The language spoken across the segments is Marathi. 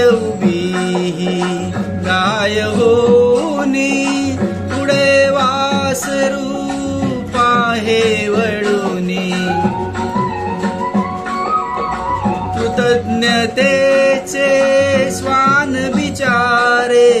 माय उभी गाय होनी पुढे वासरू पाहे वळूनी. कृतज्ञतेचे स्वान बिचारे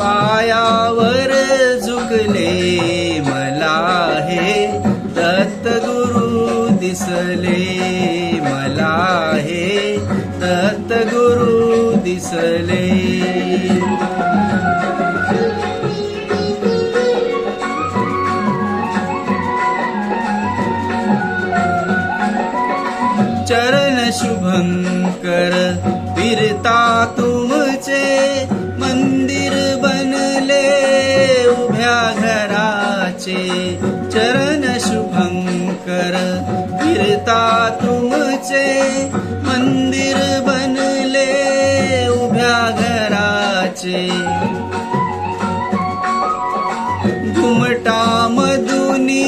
पायावर झुकले मला हे दत्त गुरु दिसले मला हे दत्त गुरु दिसले। चरण शुभंकर फिरता तुमचे मंदिर बनले उभ्या घराचे। चरण शुभंकर फिरता तुमचे घुमटा मधुनी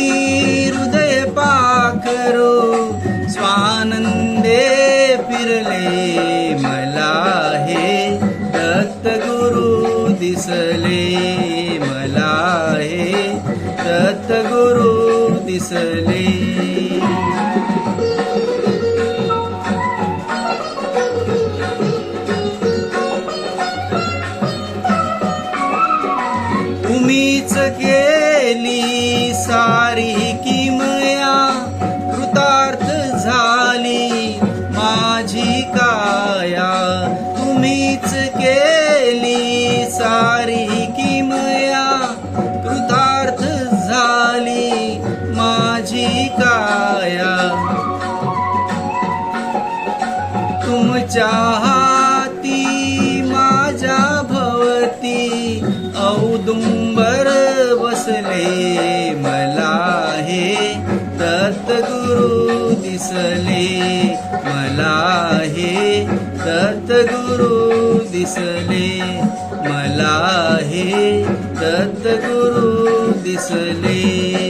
हृदय पाखरो स्वानंदे फिरले मला हे दत्त गुरु दिसले मला हे दत्त गुरु दिसले केली सारी किमया कृतार्थ झाली माझी काया तुम्हीच केली सारी किमया कृतार्थ झाली माझी काया. तुमच्या दिसले. मला हे दत्त दिसले. मला हे दत्त दिसले.